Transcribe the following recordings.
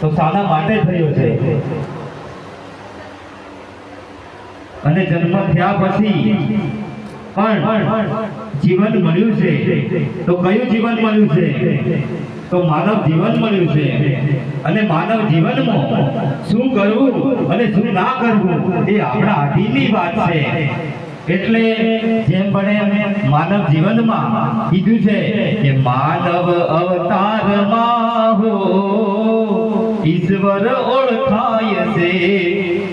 તો શાના માટે થયો છે. અને જન્મ થયા પછી પણ જીવન મળ્યું છે. તો કયું જીવન મળ્યું છે? તો માનવ જીવન મળ્યું છે. અને માનવ જીવનમાં શું કરવું અને શું ના કરવું એ આપણા આધીનની વાત છે. એટલે જેમ બને માનવ જીવનમાં કીધું છે કે માનવ અવતારમાં હો. ઈશ્વર ઓળખાય છે.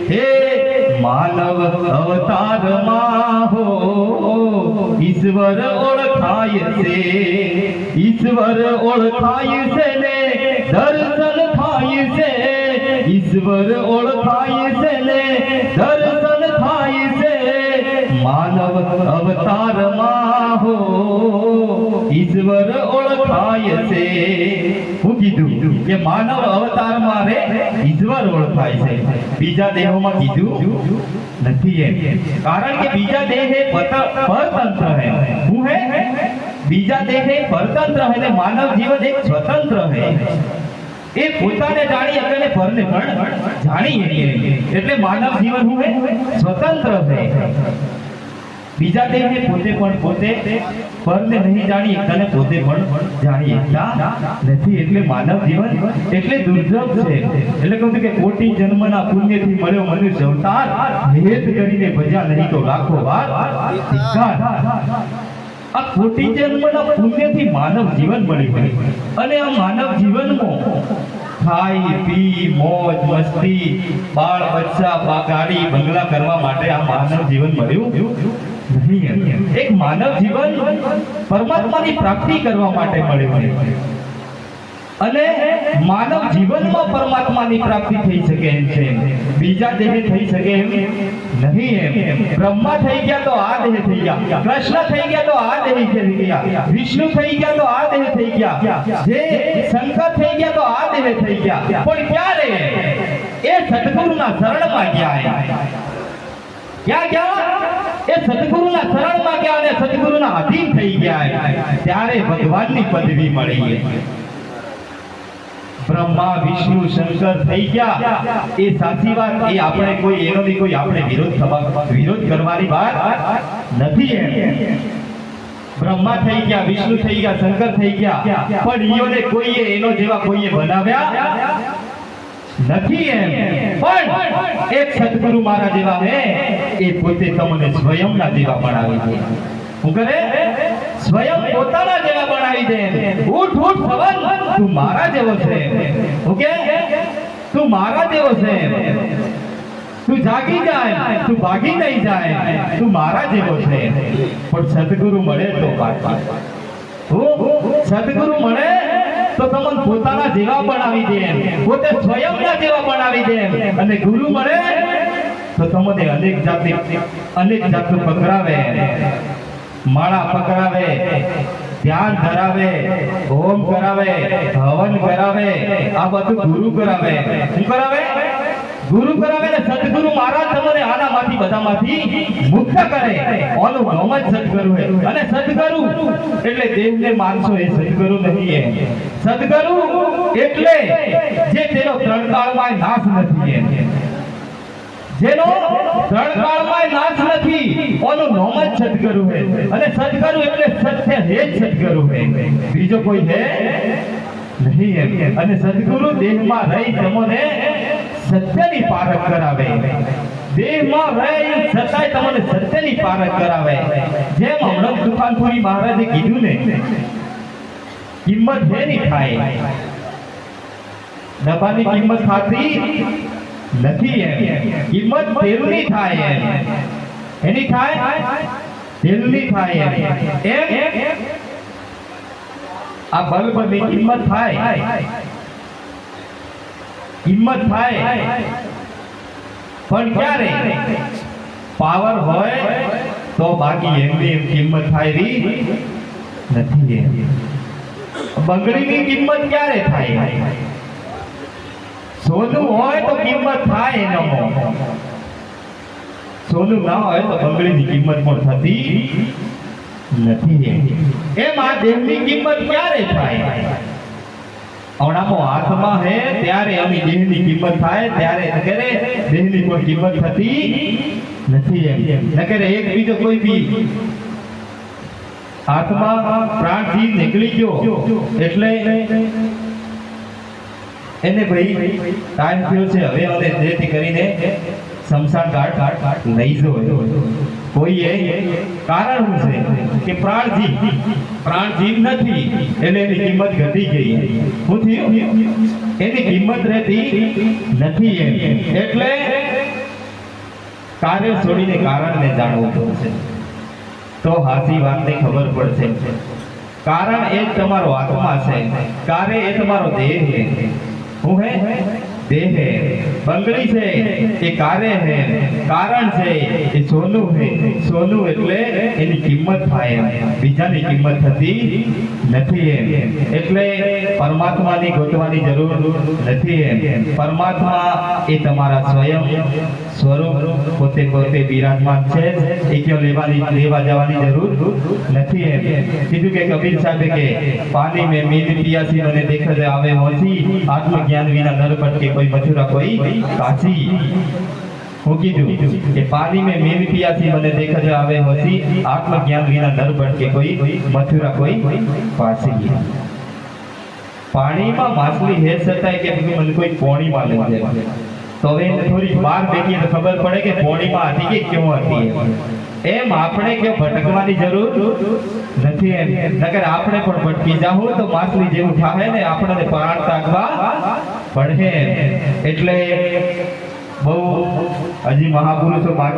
હે માનવ અવતારમાં હો, ઈશ્વર ઓળખાય છે. ઈશ્વર ઓળખાય છે ને દર્શન થાય છે. ઈશ્વર ઓળખાય છે ને દર્શન થાય છે. માનવ અવતારમાં ઈશ્વર ઓળખાય છે. હું કીધું કે માનવ અવતારમાં રે ઈશ્વર ઓળખાય છે. બીજા દેહોમાં કીધું નથી એમ. કારણ કે બીજા દેહ એ પરતંત્ર હે. હું હે? બીજા દેહ એ પરતંત્ર હે ને માનવ જીવન એક સ્વતંત્ર હે. એ પોતાને જાણી ને પરને પણ જાણી એટલે માનવ જીવન હું હે? સ્વતંત્ર છે બીજા દેવને પોતે પણ પોતે પરને નહીં જાણી એકતાને પોતે પણ જાણી એકતા નથી, એટલે માનવ જીવન એટલે દુર્લભ છે. એટલે કહું કે કોટી જન્મના પુણ્યથી મળ્યો મનુષ્ય અવતાર ભેદ કરીને ભજા નહીં તો લાખો વાર. આ કોટી જન્મના પુણ્યથી માનવ જીવન મળ્યું અને આ માનવ જીવનમાં ખાઈ, પી, મોજ, મસ્તી, બાળ બચ્ચા ગાડી, બંગલા કરવા માટે આ માનવ જીવન મળ્યું. એક માનવ જીવન પરમાત્માની પ્રાપ્તિ કરવા માટે મળ્યું અને માનવ જીવનમાં પરમાત્માની પ્રાપ્તિ થઈ શકે એમ છે. બીજા દેહે થઈ શકે એમ નહીં એમ. બ્રહ્મા થઈ ગયા તો આ દેહ થઈ ગયા. કૃષ્ણ થઈ ગયા તો આ દેહ થઈ ગયા. વિષ્ણુ થઈ ગયા તો આ દેહ થઈ ગયા. જે શંકર થઈ ગયા તો આ દેહ થઈ ગયા. પણ ક્યારે? એ સદગુરુના શરણમાં ગયા ક્યાં ગયા એ સદગુરુના શરણમાં ગયા અને સદગુરુના અધીન થઈ ગયા. ત્યારે ભગવાનની પદવી મળી. બ્રહ્મા, વિષ્ણુ, શંકર થઈ ગયા. એ સાચી વાત, એ આપણે કોઈ, એનો બી કોઈ આપણે વિરોધ થવા વિરોધ કરવાની વાત નથી બ્રહ્મા થઈ ગયા, વિષ્ણુ થઈ ગયા, શંકર થઈ ગયા. પણ ઈઓને કોઈએ એનો જેવા કોઈએ બનાવ્યા? નથી એમ. પણ એક સદગુરુ મારા જેવા હે એ પોતે તમને સ્વયંના જેવા બનાવી દે હું કરે? સ્વયં પોતાના જેવા બનાવી દે ઉઠ ઉઠ સવન તું મારા જેવો છે હું કે? તું મારા જેવો છે તું જાગી જાય, તું ભાગી નહીં જાય, તું મારા જેવો છે પણ સદગુરુ મળે તો પાછા હું સદગુરુ મળે? તો તમને પોતાના જેવા બનાવી દે. પોતે સ્વયંના જેવા બનાવી દે. અને ગુરુ મળે તો તમને અનેક જાતની, અનેક જાતનું પકડાવે માળા પકડાવે, ધ્યાન ધરાવે, હોમ કરાવે, હવન કરાવે, આ બધું ગુરુ કરાવે શું કરાવે ગુરુ કરાવે ને સદગુરુ મહારાજ તમને આનામાંથી બધામાંથી મુક્ત કરે. ઓનું નામ જ સદગુરુ હે. અને સદગુરુ એટલે દેવને માનસો એ સદગુરુ નહીં હે સદગુરુ એટલે જે તેનો ત્રણકાળમાં નાશ નથી હે જેનો ત્રણકાળમાં નાશ નથી ઓનું નામ જ સદગુરુ હે. અને સદગુરુ એટલે સત્ય હે જ સદગુરુ હે. બીજો કોઈ હે નહીં અને સદગુરુ દેહમાં રહી તમને સત્યની પારખ કરાવે. દેહમાં રહે છતાંય તમને સત્યની પારખ કરાવે. જેમ હમણાં તુફાનપુરી મહારાજે કીધું ને, કિંમત હે નહીં થાય. ડબ્બાની કિંમત ખાતી નથી એમ. કિંમત તેલની થાય એમ. એની થાય? તેલની થાય એમ? આ બલ્બની કિંમત થાય. કિંમત થાય. પણ ક્યારે? પાવર હોય તો બાકી એમની એમ કિંમત થાય રી નથી બંગડીની કિંમત ક્યારે થાય? સોનું હોય તો કિંમત થાય એનો. સોનું ના હોય તો બંગડીની કિંમત પણ થતી નથી એમ આ દેવની કિંમત ક્યારે થાય? હમણાં હાથમાં હે, ત્યારે એની દેહની કિંમત થાય, ત્યારે નકરે દેહની કોઈ કિંમત થતી નથી એમ. નકરે એક બીજો કોઈ બી હાથમાં પ્રાણજીવ નીકળી ગયો, એટલે એને ભાઈ ટાઈમ થયો છે, હવે હવે જેથી કરીને શમશાન ઘાટ લઈ જવો. કોઈએ કારણ છે કે પ્રાણજી પ્રાણજી નથી એટલે એની કિંમત ઘટી ગઈ શું થયું? એની કિંમત રહેતી નથી એટલે કાર્ય છોડીને કારણને જાણવું પડશે. તો હાસી વાતને ખબર પડશે. કારણ એ તમારો આત્મા છે. કાર્ય એ તમારો દેહ છે. હું હે? દેહ હે બંગડી છે એ કાર્ય હે કારણ છે એ સોનું હે સોનું એટલે એની કિંમત થાય એમ બીજાની કિંમત થતી નથી એમ એટલે પરમાત્માની ગોતવાની જરૂર નથી એમ પરમાત્મા એ તમારા સ્વયં સ્વરૂપ પોતે પોતે બિરાજમાન છે એ ક્યાં લેવાની લેવા જવાની જરૂર નથી એમ કીધું કે કબીર સાહેબે કે પાણી में मीन पियासी મને દેખ દે આવે હોસી આત્મજ્ઞાન વિના નર ભટકે કોઈ મથુરા કોઈ કાશી. હું કીધું કે પાણી મેં મેવી પિયાથી મને દેખ જ આવે હોતી આત્મજ્ઞાન વિના નર ભટકે કોઈ મથુરા કોઈ પાસી પાણીમાં માછલી હે છતાંય કે મને કોઈ પોણીમાં લઈ જાય. તો હવે થોડી બહાર બેઠી તો ખબર પડે કે પોણીમાં હતી કે ક્યાં હતી એમ આપણે કે ભટકવાની જરૂર નથી એમ. નગર આપણે પણ ભટકી જાવું તો માછલી જેવું થાય ને આપણને પરાણ તાકવા પડે એટલે બહુ હજી મહાપુરુષો બાકી